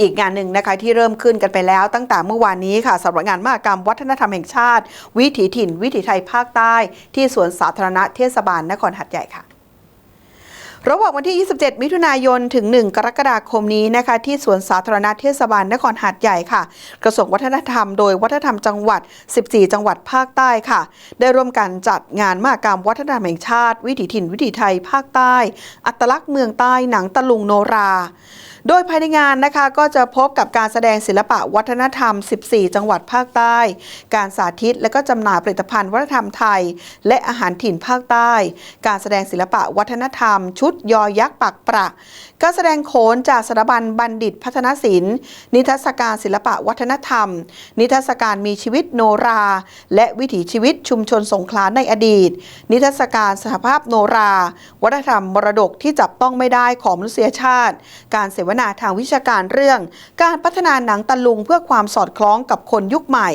อีกงานหนึ่งนะคะที่เริ่มขึ้นกันไปแล้วตั้งแต่เมื่อวานนี้ค่ะสำหรับงานมหกรรมวัฒนธรรมแห่งชาติ วิถีถิ่น วิถีไทยภาคใต้ ที่สวนสาธารณะเทศบาลนครหัดใหญ่ค่ะ ระหว่างวันที่ 27 มิถุนายน ถึง 1 กรกฎาคมนี้นะคะ ที่สวนสาธารณะเทศบาลนครหาดใหญ่ค่ะ กระทรวงวัฒนธรรมโดยวัฒนธรรมจังหวัด 14 จังหวัดภาคใต้ค่ะ ได้ร่วมกันจัดงานมหกรรมวัฒนธรรมแห่งชาติ วิถีถิ่นวิถีไทยภาคใต้ อัตลักษณ์เมืองใต้หนังตะลุงโนรา โดยภายในงานนะคะก็จะพบกับการแสดงศิลปะวัฒนธรรม 14 จังหวัดภาคใต้ การสาธิตและก็จำหน่ายผลิตภัณฑ์วัฒนธรรมไทย และอาหารถิ่นภาคใต้ การแสดงศิลปะวัฒนธรรมชุดยอยักษ์ปักประการแสดงโขนจากสถาบันบัณฑิตพัฒนศิลป์ นิทรรศการศิลปะวัฒนธรรม นิทรรศการมีชีวิตโนรา และวิถีชีวิตชุมชนสงขลาในอดีต นิทรรศการสหภาพโนรา วัฒนธรรมมรดกที่จับต้องไม่ได้ของมนุษยชาติ การเสวนาทางวิชาการเรื่อง การพัฒนาหนังตะลุงเพื่อความสอดคล้องกับคนยุคใหม่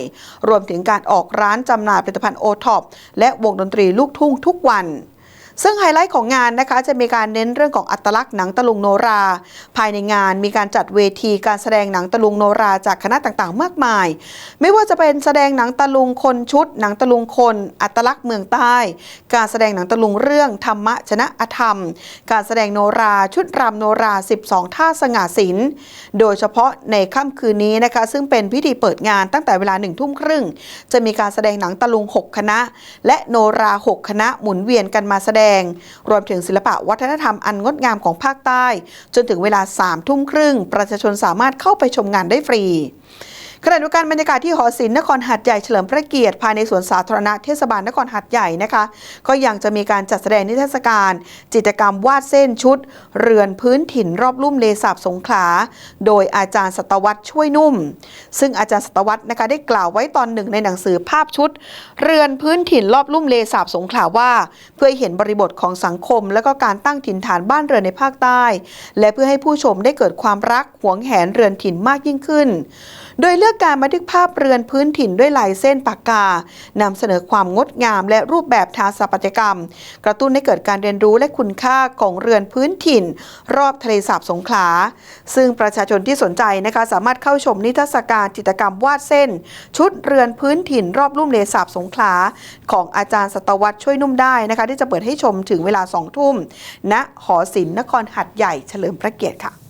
รวมถึงการออกร้านจำหน่ายผลิตภัณฑ์โอท็อปและวงดนตรีลูกทุ่งทุกวัน ซึ่งไฮไลท์ของงานนะคะจะมีการเน้นเรื่องของอัตลักษณ์หนังตะลุงโนรา ภายในงานมีการจัดเวทีการแสดงหนังตะลุงโนราจากคณะต่างๆ มากมาย ไม่ว่าจะเป็นแสดงหนังตะลุงคนชุด หนังตะลุงคน อัตลักษณ์เมืองใต้ การแสดงหนังตะลุงเรื่องธรรมะชนะอธรรม การแสดงโนราชุดรำโนรา 12 ท่าสง่าศิลป์โดยเฉพาะในค่ำคืนนี้นะคะ ซึ่งเป็นพิธีเปิดงานตั้งแต่เวลาหนึ่งทุ่มครึ่งจะมีการแสดงหนังตะลุง 6 คณะ และโนรา 6 คณะหมุนเวียนกันมาแสดงรวมถึงศิลปะวัฒนธรรมอันงดงามของภาคใต้ จนถึงเวลา3ทุ่มครึ่ง ประชาชนสามารถเข้าไปชมงานได้ฟรี ขณะเดียวกันบรรยากาศที่หอศิลป์นครหัดใหญ่เฉลิมพระเกียรติภายในสวนสาธารณะเทศบาลนครหัดใหญ่นะคะ ก็ยังจะมีการจัดแสดงนิทรรศการ จิตรกรรมวาดเส้นชุด เรือนพื้นถิ่นรอบลุ่มเลสาบสงขลา โดยอาจารย์สตวัตช่วยนุ่ม ซึ่งอาจารย์สตวัตนะคะได้กล่าวไว้ตอนหนึ่งในหนังสือภาพชุด เรือนพื้นถิ่นรอบลุ่มเลสาบสงขลาว่า เพื่อให้เห็นบริบทของสังคม และก็การตั้งถิ่นฐานบ้านเรือนในภาคใต้ และเพื่อให้ผู้ชมได้เกิดความรักหวงแหนเรือนถิ่นมากยิ่งขึ้น โดยเลือกการบันทึกภาพเรือนพื้นถิ่นด้วยลายเส้นปากกานำเสนอความงดงามและรูปแบบทางสถาปัตยกรรม กระตุ้นให้เกิดการเรียนรู้และคุณค่าของเรือนพื้นถิ่น รอบทะเลสาบสงขลา ซึ่งประชาชนที่สนใจนะคะสามารถเข้าชมนิทรรศการจิตรกรรมวาดเส้น ชุดเรือนพื้นถิ่น รอบลุ่มเลสาบสงขลา ของอาจารย์สตวัตช่วยนุ่มได้นะคะที่จะเปิดให้ชมถึงเวลาสองทุ่มณหอศิลป์นครหัดใหญ่เฉลิมพระเกียรติค่ะ